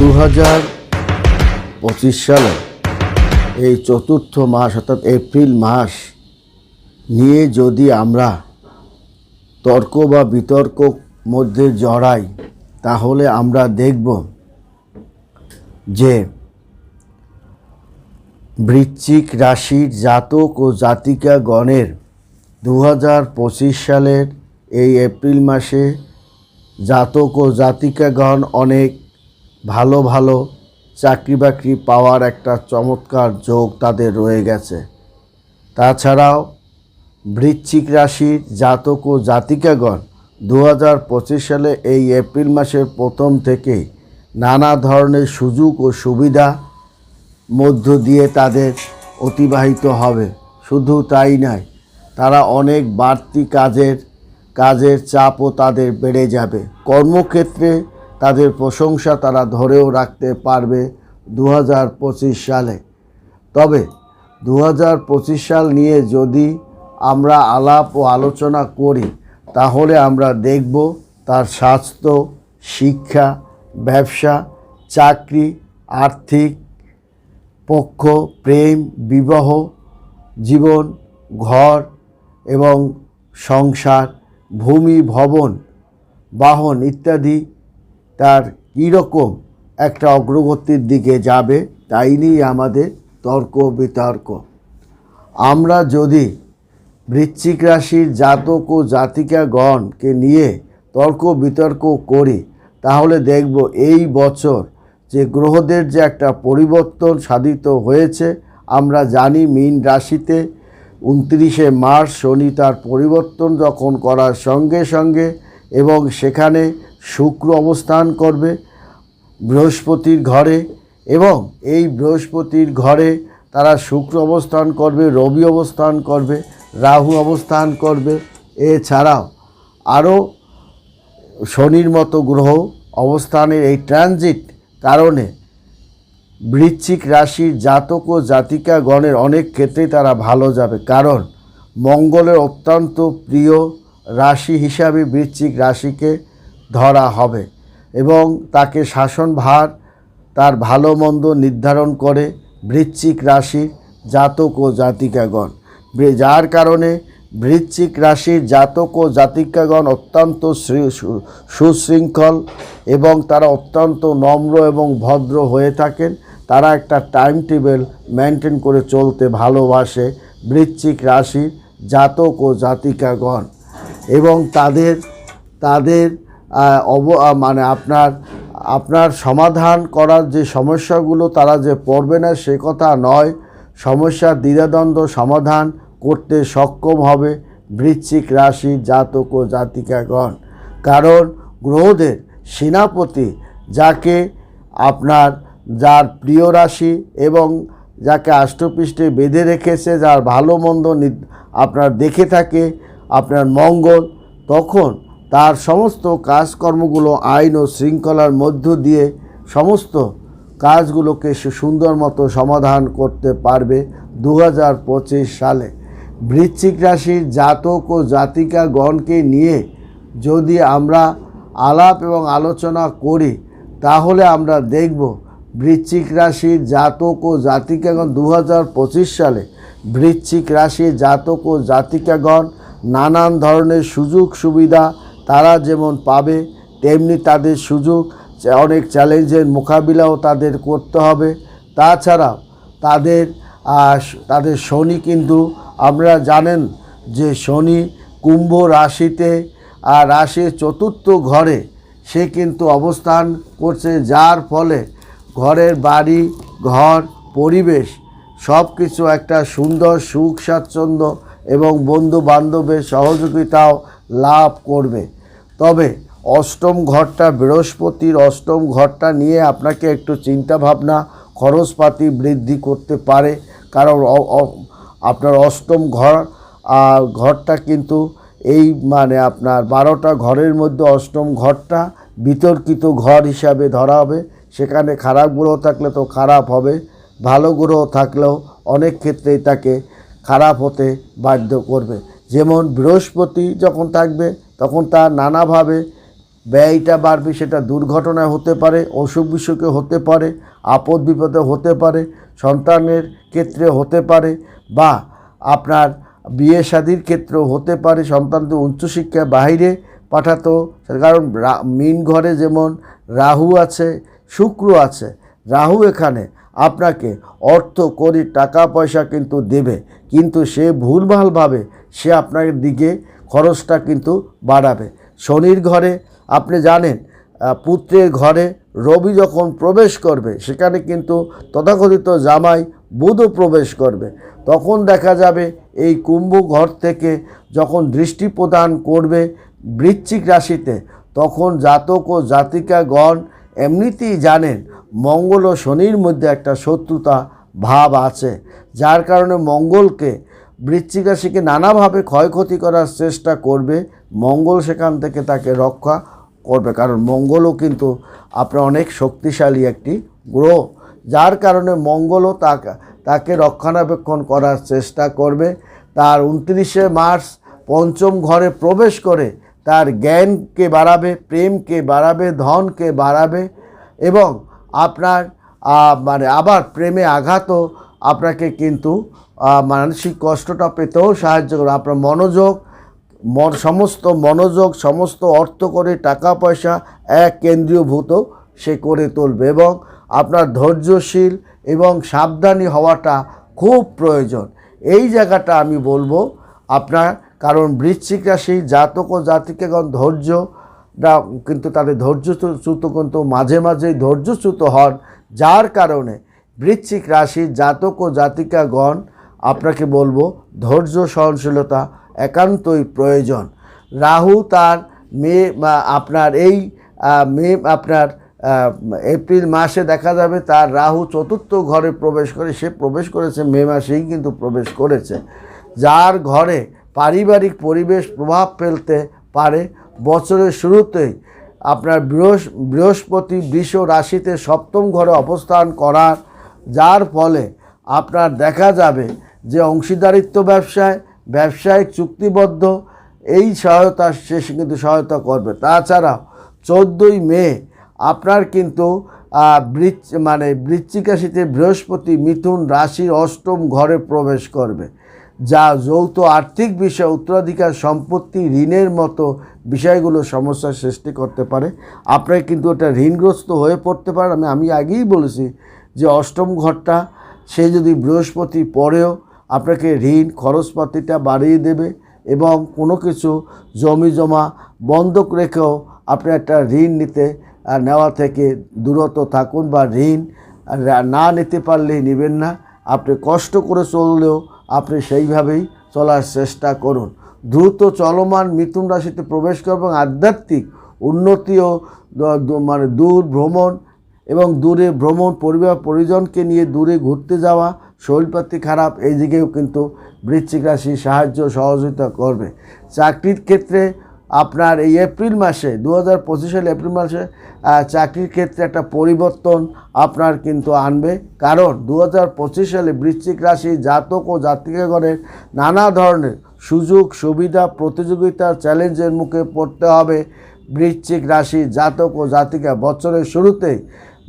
দু হাজার পঁচিশ সালে এই চতুর্থ মাস অর্থাৎ এপ্রিল মাস নিয়ে যদি আমরা তর্ক বা বিতর্ক মধ্যে জড়াই, তাহলে আমরা দেখব যে বৃশ্চিক রাশির জাতক ও জাতিকা গণের দু হাজার পঁচিশ সালের এই এপ্রিল মাসে জাতক ও জাতিকাগণ অনেক ভালো ভালো চাকরি বাকরি পাওয়ার একটা চমৎকার যোগ তাদের রয়ে গেছে। তাছাড়াও বৃশ্চিক রাশির জাতক ও জাতিকাগণ দু হাজার পঁচিশ সালে এই এপ্রিল মাসের প্রথম থেকেই নানা ধরনের সুযোগ ও সুবিধা মধ্য দিয়ে তাদের অতিবাহিত হবে। শুধু তাই নয়, তারা অনেক বাড়তি কাজের কাজের চাপও তাদের বেড়ে যাবে। কর্মক্ষেত্রে তাদের প্রশংসা তারা ধরেও রাখতে পারবে দু হাজার পঁচিশ সালে। তবে দু হাজার পঁচিশ সাল নিয়ে যদি আমরা আলাপ ও আলোচনা করি, তাহলে আমরা দেখব তার স্বাস্থ্য, শিক্ষা, ব্যবসা, চাকরি, আর্থিক পক্ষ, প্রেম, বিবাহ, জীবন, ঘর এবং সংসার, ভূমি, ভবন, বাহন ইত্যাদি তার কীরকম একটা অগ্রগতির দিকে যাবে, তাই নিয়ে আমাদের তর্ক বিতর্ক। আমরা যদি বৃশ্চিক রাশির জাতক ও জাতিকাগণকে নিয়ে তর্ক বিতর্ক করি, তাহলে দেখব এই বছর যে গ্রহদের যে একটা পরিবর্তন সাধিত হয়েছে, আমরা জানি মীন রাশিতে উনত্রিশে মার্চ শনি তার পরিবর্তন যখন করার সঙ্গে সঙ্গে এবং সেখানে শুক্র অবস্থান করবে বৃহস্পতির ঘরে এবং এই বৃহস্পতির ঘরে তারা শুক্র অবস্থান করবে, রবি অবস্থান করবে, রাহু অবস্থান করবে। এছাড়াও আরও শনির মতো গ্রহ অবস্থানের এই ট্রানজিট কারণে বৃশ্চিক রাশির জাতক ও জাতিকাগণের অনেক ক্ষেত্রেই তারা ভালো যাবে। কারণ মঙ্গলের অত্যন্ত প্রিয় রাশি হিসাবে বৃশ্চিক রাশিকে ধরা হবে এবং তাকে শাসনভার, তার ভালো মন্দ নির্ধারণ করে বৃশ্চিক রাশির জাতক ও জাতিকাগণ। যার কারণে বৃশ্চিক রাশির জাতক ও জাতিকাগণ অত্যন্ত সুশৃঙ্খল এবং তারা অত্যন্ত নম্র এবং ভদ্র হয়ে থাকেন। তারা একটা টাইম টেবিল মেনটেন করে চলতে ভালোবাসে বৃশ্চিক রাশির জাতক ও জাতিকাগণ এবং তাদের তাদের অব মানে আপনার আপনার সমাধান করার যে সমস্যাগুলো তারা যে পড়বে না সে কথা নয়। সমস্যার দ্বিধাদ্বন্দ্ব সমাধান করতে সক্ষম হবে বৃশ্চিক রাশি জাতক ও জাতিকাগণ। কারণ গ্রহদের সেনাপতি যাকে আপনার, যার প্রিয় রাশি এবং যাকে আষ্টপৃষ্ঠে বেঁধে রেখেছে, যার ভালো মন্দ আপনার দেখে থাকে, আপনার মঙ্গল, তখন তার সমস্ত কাজকর্মগুলো আইন ও শৃঙ্খলার মধ্য দিয়ে সমস্ত কাজগুলোকে সে সুন্দর মতো সমাধান করতে পারবে দু হাজার পঁচিশ সালে। বৃশ্চিক রাশির জাতক ও জাতিকাগণকে নিয়ে যদি আমরা আলাপ এবং আলোচনা করি, তাহলে আমরা দেখব বৃশ্চিক রাশির জাতক ও জাতিকাগণ দু হাজার পঁচিশ সালে বৃশ্চিক রাশির জাতক ও জাতিকাগণ নানান ধরনের সুযোগ সুবিধা তারা যেমন পাবে, তেমনি তাদের সুযোগ অনেক চ্যালেঞ্জের মোকাবিলাও তাদের করতে হবে। তাছাড়া তাদের তাদের শনি কিন্তু, আমরা জানেন যে শনি কুম্ভ রাশিতে আর রাশির চতুর্থ ঘরে সে কিন্তু অবস্থান করছে, যার ফলে ঘরের বাড়ি, ঘর, পরিবেশ সব কিছু একটা সুন্দর সুখ স্বাচ্ছন্দ্য এবং বন্ধু বান্ধবের সহযোগিতাও লাভ করবে। তবে অষ্টম ঘরটা বৃহস্পতির অষ্টম ঘরটা নিয়ে আপনাকে একটু চিন্তা ভাবনা খরচপাতি বৃদ্ধি করতে পারে। কারণ আপনার অষ্টম ঘর ঘরটা কিন্তু এই মানে আপনার বারোটা ঘরের মধ্যে অষ্টম ঘরটা বিতর্কিত ঘর হিসাবে ধরা হবে। সেখানে খারাপ গ্রহ থাকলে তো খারাপ হবে, ভালো গ্রহ থাকলেও অনেক ক্ষেত্রেই তাকে খারাপ হতে বাধ্য করবে। যেমন বৃহস্পতি যখন থাকবে, তখন তার নানাভাবে ব্যয়টা বাড়বে, সেটা দুর্ঘটনায় হতে পারে, অসুখ বিসুখে হতে পারে, আপদ বিপদে হতে পারে, সন্তানের ক্ষেত্রে হতে পারে বা আপনার বিয়ে শাদির ক্ষেত্রেও হতে পারে সন্তানকে উচ্চশিক্ষা বাইরে পাঠাতো। কারণ মিন ঘরে যেমন রাহু আছে, শুক্র আছে, রাহু এখানে আপনাকে অর্থ করি টাকা পয়সা কিন্তু দেবে। কিন্তু সে ভুলভালভাবে সে আপনার দিকে খরচটা কিন্তু বাড়াবে। শনির ঘরে আপনি জানেন পুত্রের ঘরে রবি যখন প্রবেশ করবে, সেখানে কিন্তু তথাকথিত জামাই বুধও প্রবেশ করবে। তখন দেখা যাবে এই কুম্ভ ঘর থেকে যখন দৃষ্টি প্রদান করবে বৃশ্চিক রাশিতে, তখন জাতক ও জাতিকাগণ এমনিতেই জানেন মঙ্গল ও শনির মধ্যে একটা শত্রুতা ভাব আছে। যার কারণে মঙ্গলকে বৃশ্চিক রাশিকে নানাভাবে ক্ষয়ক্ষতি করার চেষ্টা করবে। মঙ্গল সেখান থেকে তাকে রক্ষা করবে। কারণ মঙ্গলও কিন্তু আপনার অনেক শক্তিশালী একটি গ্রহ। যার কারণে মঙ্গলও তাকে তাকে রক্ষণাবেক্ষণ করার চেষ্টা করবে। তার উনত্রিশে মার্চ পঞ্চম ঘরে প্রবেশ করে তার জ্ঞানকে বাড়াবে, প্রেমকে বাড়াবে, ধনকে বাড়াবে এবং আপনার মানে আবার প্রেমে আঘাতও আপনাকে কিন্তু মানসিক কষ্টটা পেতেও সাহায্য করবে আপনার মনোযোগ, মন, সমস্ত মনোযোগ, সমস্ত অর্থ করে টাকা, পয়সা এক কেন্দ্রীয়ভূত সে করে তুলবে এবং আপনার ধৈর্যশীল এবং সাবধানী হওয়াটা খুব প্রয়োজন। এই জায়গাটা আমি বলব আপনার, কারণ বৃশ্চিক রাশি জাতক ও জাতিকেগণ ধৈর্যটা কিন্তু তাদের ধৈর্যচ্যুত কিন্তু মাঝে মাঝেই ধৈর্যচ্যুত হন। যার কারণে বৃশ্চিক রাশির জাতক ও জাতিকাগণ আপনাকে বলব, ধৈর্য, সহনশীলতা একান্তই প্রয়োজন। রাহু তার মে আপনার এই মে, আপনার এপ্রিল মাসে দেখা যাবে তার রাহু চতুর্থ ঘরে প্রবেশ করে, সে প্রবেশ করেছে মে মাসেই কিন্তু প্রবেশ করেছে। যার ঘরে পারিবারিক পরিবেশ প্রভাব ফেলতে পারে, বছরের শুরুতেই আপনার বৃহস- বৃহস্পতি, বৃষ রাশিতে সপ্তম ঘরে অবস্থান করার, যার ফলে আপনার দেখা যাবে যে অংশীদারিত্ব ব্যবসায়, ব্যবসায়িক চুক্তিবদ্ধ, এই সহায়তা শেষে কিন্তু সহায়তা করবে। তাছাড়া চোদ্দোই মে আপনার কিন্তু বৃচ মানে বৃশ্চিক রাশিতে বৃহস্পতি মিথুন রাশির অষ্টম ঘরে প্রবেশ করবে, যা যৌথ আর্থিক বিষয় উত্তরাধিকার সম্পত্তি ঋণের মতো বিষয়গুলো সমস্যার সৃষ্টি করতে পারে। আপনার কিন্তু এটা ঋণগ্রস্ত হয়ে পড়তে পারে। আমি আমি আগেই বলেছি যে অষ্টম ঘরটা সে যদি বৃহস্পতি পরেও আপনাকে ঋণ, খরচপাতিটা বাড়িয়ে দেবে এবং কোনো কিছু জমি জমা বন্ধক রেখেও আপনি একটা ঋণ নিতে নেওয়া থেকে দূরত থাকুন বা ঋণ না নিতে পারলেই নেবেন না। আপনি কষ্ট করে চললেও আপনি সেইভাবেই চলার চেষ্টা করুন। দ্রুত চলমান মিথুন রাশিতে প্রবেশ করবে এবং আধ্যাত্মিক উন্নতি ও মানে দূর ভ্রমণ এবং দূরে ভ্রমণ পরিবার পরিজনকে নিয়ে দূরে ঘুরতে যাওয়া শরীরপাতি খারাপ এই দিকেও কিন্তু বৃশ্চিক রাশি সাহায্য সহযোগিতা করবে। চাকরির ক্ষেত্রে আপনার এই এপ্রিল মাসে দু হাজার পঁচিশ সালে এপ্রিল মাসে চাকরির ক্ষেত্রে একটা পরিবর্তন আপনার কিন্তু আনবে। কারণ দু হাজার পঁচিশ সালে বৃশ্চিক রাশি জাতক ও জাতিকাগণের নানা ধরনের সুযোগ, সুবিধা প্রতিযোগিতা চ্যালেঞ্জের মুখে পড়তে হবে। বৃশ্চিক রাশি জাতক ও জাতিকা বছরের শুরুতেই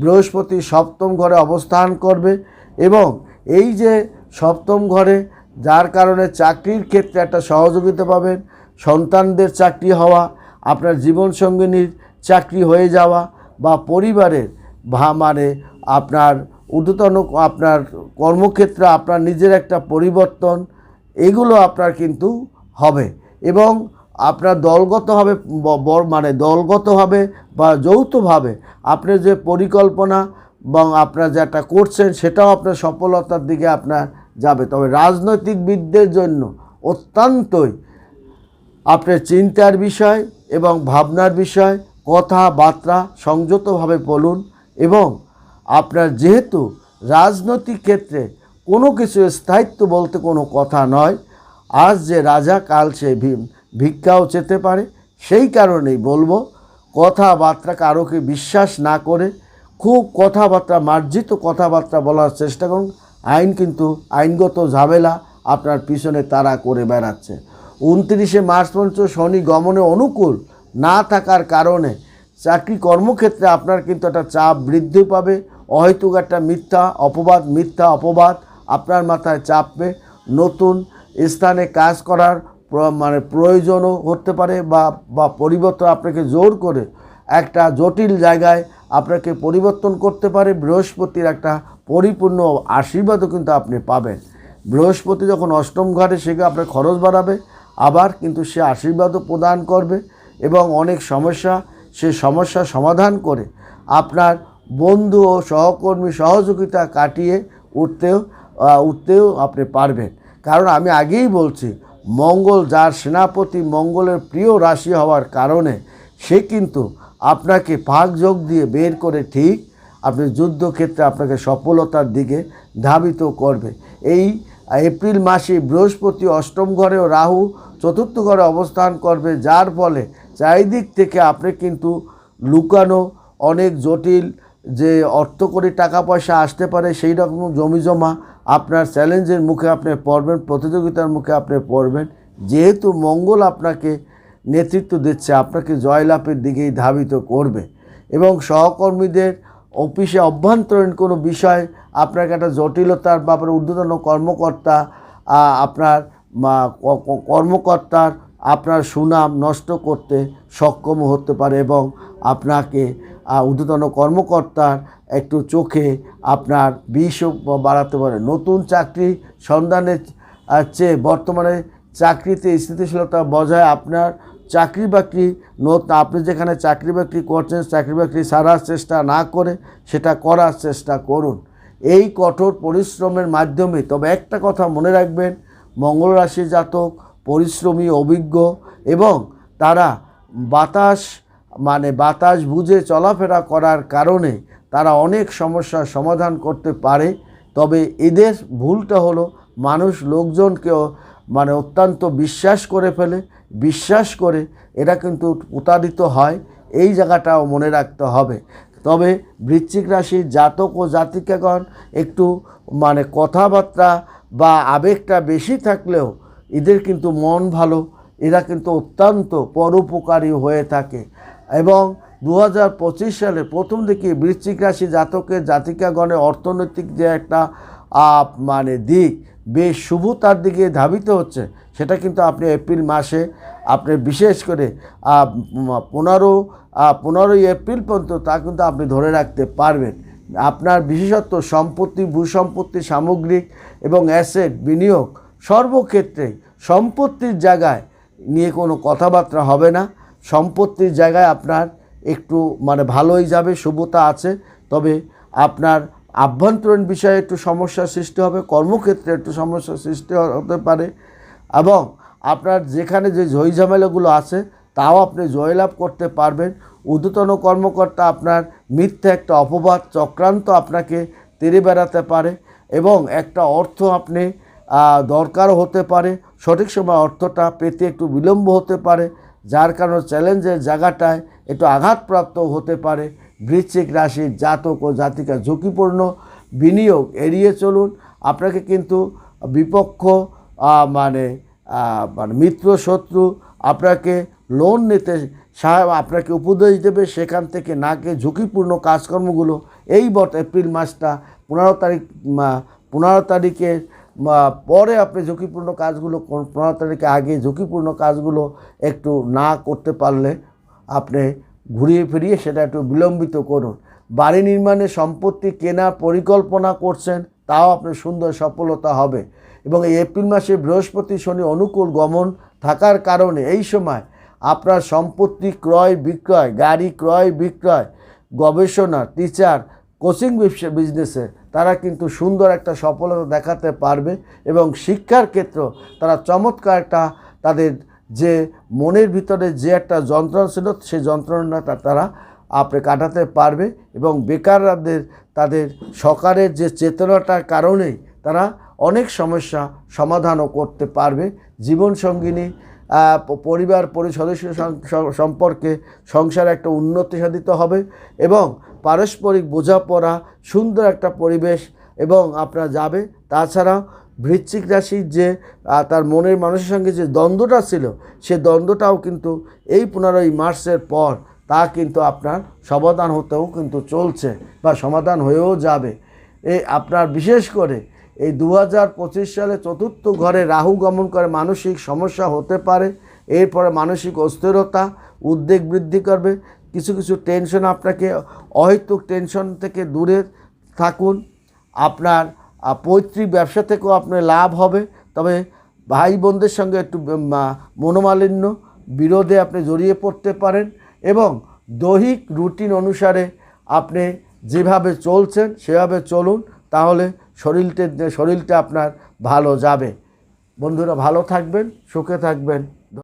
বৃহস্পতি সপ্তম ঘরে অবস্থান করবে এবং এই যে সপ্তম ঘরে, যার কারণে চাকরির ক্ষেত্রে একটা সহযোগিতা পাবেন, সন্তানদের চাকরি হওয়া, আপনার জীবনসঙ্গিনীর চাকরি হয়ে যাওয়া, বা পরিবারের ভা মানে আপনার ঊর্ধ্বতন আপনার কর্মক্ষেত্রে, আপনার নিজের একটা পরিবর্তন, এগুলো আপনার কিন্তু হবে। এবং আপনার দলগতভাবে মানে দলগতভাবে বা যৌথভাবে, আপনার যে পরিকল্পনা এবং আপনার যেটা করছেন, সেটাও আপনার সফলতার দিকে আপনার যাবে। তবে রাজনৈতিকবিদদের জন্য অত্যন্তই আপনার চিন্তার বিষয় এবং ভাবনার বিষয়, কথাবার্তা সংযতভাবে বলুন এবং আপনার যেহেতু রাজনৈতিক ক্ষেত্রে কোনো কিছু স্থায়িত্ব বলতে কোনো কথা নয়, আজ যে রাজা, কাল সে ভিক্ষাও চেতে পারে, সেই কারণেই বলব কথাবার্তা কারোকে বিশ্বাস না করে খুব কথাবার্তা, মার্জিত কথাবার্তা বলার চেষ্টা করুন। আইন কিন্তু আইনগত ঝামেলা আপনার পিছনে তারা করে বেড়াচ্ছে। উনত্রিশে মার্চ পর্যন্ত শনি গমনে অনুকূল না থাকার কারণে চাকরি কর্মক্ষেত্রে আপনার কিন্তু একটা চাপ বৃদ্ধি পাবে। অহেতুক একটা মিথ্যা, অপবাদ মিথ্যা অপবাদ আপনার মাথায় চাপবে। নতুন স্থানে কাজ করার মানে প্রয়োজনও হতে পারে বা বা পরিবর্তন আপনাকে জোর করে একটা জটিল জায়গায় আপনাকে পরিবর্তন করতে পারে। বৃহস্পতির একটা পরিপূর্ণ আশীর্বাদও কিন্তু আপনি পাবেন। বৃহস্পতি যখন অষ্টম ঘরে সেখানে আপনার খরচ বাড়াবে। আবার কিন্তু সে আশীর্বাদও প্রদান করবে এবং অনেক সমস্যা, সে সমস্যা সমাধান করে আপনার বন্ধু ও সহকর্মী সহযোগিতা কাটিয়ে উঠতেও উঠতেও আপনি পারবেন। কারণ আমি আগেই বলছি, মঙ্গল যার সেনাপতি মঙ্গলের প্রিয় রাশি হওয়ার কারণে সে কিন্তু আপনাকে ভাগ যোগ দিয়ে বের করে ঠিক আপনি যুদ্ধক্ষেত্রে আপনাকে সফলতার দিকে ধাবিত করবে। এই এপ্রিল মাসে বৃহস্পতি অষ্টম ঘরে ও রাহু চতুর্থ ঘরে অবস্থান করবে, যার ফলে চারিদিক থেকে আপনি কিন্তু লুকানো, অনেক জটিল যে অর্থকরী টাকা পয়সা আসতে পারে, সেই রকম জমি জমা আপনার চ্যালেঞ্জের মুখে আপনি পড়বেন, প্রতিযোগিতার মুখে আপনি পড়বেন। যেহেতু মঙ্গল আপনাকে নেতৃত্ব দিচ্ছে, আপনাকে জয়লাভের দিকেই ধাবিত করবে। এবং সহকর্মীদের অফিসে অভ্যন্তরীণ কোনো বিষয়, আপনাকে একটা জটিলতার ব্যাপারে ঊর্ধ্বতন কর্মকর্তা আপনার কর্মকর্তার আপনার সুনাম নষ্ট করতে সক্ষম হতে পারে এবং আপনাকে ঊর্ধ্বতন কর্মকর্তার একটু চোখে আপনার বিষও বাড়াতে পারে। নতুন চাকরি সন্ধানের চেয়ে বর্তমানে চাকরিতে স্থিতিশীলতা বজায় আপনার চাকরি বাকরি আপনি যেখানে চাকরি বাকরি করছেন, চাকরি বাকরি সারার চেষ্টা না করে সেটা করার চেষ্টা করুন। এই কঠোর পরিশ্রমের মাধ্যমে, তবে একটা কথা মনে রাখবেন, মঙ্গল রাশি জাতক, পরিশ্রমী, অভিজ্ঞ এবং তারা বাতাস মানে বাতাস বুঝে চলাফেরা করার কারণে তারা অনেক সমস্যার সমাধান করতে পারে। তবে এদের ভুলটা হলো, মানুষ লোকজনকেও মানে অত্যন্ত বিশ্বাস করে ফেলে বিশ্বাস করে এরা কিন্তু প্রতারিত হয়, এই জায়গাটাও মনে রাখতে হবে। তবে বৃশ্চিক রাশির জাতক ও জাতিকাগণ একটু মানে কথাবার্তা বা আবেগটা বেশি থাকলেও এদের কিন্তু মন ভালো, এরা কিন্তু অত্যন্ত পরোপকারী হয়ে থাকে। এবং দু হাজার পঁচিশ সালে প্রথম দিকে বৃশ্চিক রাশি জাতকের জাতিকাগণের অর্থনৈতিক যে একটা মানে দিক বেশ শুভতার দিকে ধাবিত হচ্ছে। সেটা কিন্তু আপনি এপ্রিল মাসে, আপনি বিশেষ করে পনেরো পনেরোই এপ্রিল পর্যন্ত তা কিন্তু আপনি ধরে রাখতে পারবেন। আপনার বিশেষত সম্পত্তি, ভূসম্পত্তি, সামগ্রিক এবং অ্যাসেট বিনিয়োগ সর্বক্ষেত্রে সম্পত্তির জায়গায় নিয়ে কোনো কথাবার্তা হবে না। সম্পত্তির জায়গায় আপনার একটু মানে ভালোই যাবে, শুভতা আছে। তবে আপনার আভ্যন্তরীণ বিষয়ে একটু সমস্যার সৃষ্টি হবে, কর্মক্ষেত্রে একটু সমস্যার সৃষ্টি হতে পারে। এবং আপনার যেখানে যে ঝই ঝামেলাগুলো আছে, তাও আপনি জয়লাভ করতে পারবেন। ঊর্ধ্বতন কর্মকর্তা আপনার মিথ্যে একটা অপবাদ, চক্রান্ত আপনাকে তেড়ে বেড়াতে পারে এবং একটা অর্থ আপনি দরকার হতে পারে। সঠিক সময় অর্থটা পেতে একটু বিলম্ব হতে পারে, যার কারণে চ্যালেঞ্জের জায়গাটায় একটু আঘাতপ্রাপ্ত হতে পারে। বৃশ্চিক রাশির জাতক ও জাতিকা ঝুঁকিপূর্ণ, বিনিয়োগ এড়িয়ে চলুন। আপনাকে কিন্তু বিপক্ষ মানে মিত্র শত্রু আপনাকে লোন নিতে সাহেব আপনাকে উপদেশ দেবে, সেখান থেকে না গিয়ে ঝুঁকিপূর্ণ কাজকর্মগুলো এই বট এপ্রিল মাসটা, পনেরো তারিখ পনেরো তারিখের পরে আপনি ঝুঁকিপূর্ণ কাজগুলো পনেরো তারিখে আগে ঝুঁকিপূর্ণ কাজগুলো একটু না করতে পারলে আপনি ঘুরিয়ে ফিরিয়ে সেটা একটু বিলম্বিত করুন। বাড়ি নির্মাণে সম্পত্তি কেনার পরিকল্পনা করছেন, তাও আপনার সুন্দর সফলতা হবে। এবং এই এপ্রিল মাসে বৃহস্পতি, শনি অনুকূল গমন থাকার কারণে এই সময় আপনার সম্পত্তি ক্রয় বিক্রয়, গাড়ি ক্রয় বিক্রয়, গবেষণা, টিচার, কোচিং বিজনেসে তারা কিন্তু সুন্দর একটা সফলতা দেখাতে পারবে এবং শিক্ষার ক্ষেত্র তারা চমৎকার একটা তাদের যে মনের ভিতরে যে একটা যন্ত্রণা ছিল সেই যন্ত্রণাটা তারা আপনি কাটাতে পারবে এবং বেকারদের তাদের সরকারের যে চেতনাটার কারণেই তারা অনেক সমস্যা সমাধানও করতে পারবে। জীবনসঙ্গিনী পরিবার পরি সদস্য সম্পর্কে সংসারে একটা উন্নতি সাধিত হবে এবং পারস্পরিক বোঝাপড়া, সুন্দর একটা পরিবেশ এবং আপনার যাবে। তাছাড়া বৃশ্চিক রাশির যে তার মনের মানুষের সঙ্গে যে দ্বন্দ্বটা ছিল, সে দ্বন্দ্বটাও কিন্তু এই পনেরোই মার্চের পর তা কিন্তু আপনার সমাধান হতেও কিন্তু চলছে বা সমাধান হয়েও যাবে। এই আপনার বিশেষ করে এই দু হাজার পঁচিশ সালে চতুর্থ ঘরে রাহু গমন করে মানসিক সমস্যা হতে পারে। এরপরে মানসিক অস্থিরতা, উদ্বেগ বৃদ্ধি করবে। কিছু কিছু টেনশন আপনাকে, অহেতুক টেনশন থেকে দূরে থাকুন। আপনার পৈতৃক ব্যবসা থেকেও আপনার লাভ হবে। তবে ভাই বোনদের সঙ্গে একটু মনোমালিন্য, বিরোধে আপনি জড়িয়ে পড়তে পারেন এবং দৈহিক রুটিন অনুসারে আপনি যেভাবে চলছেন সেভাবে চলুন। তাহলে শরীরটা শরীরটা আপনার ভালো যাবে। বন্ধুরা ভালো থাকবেন সুখে থাকবেন।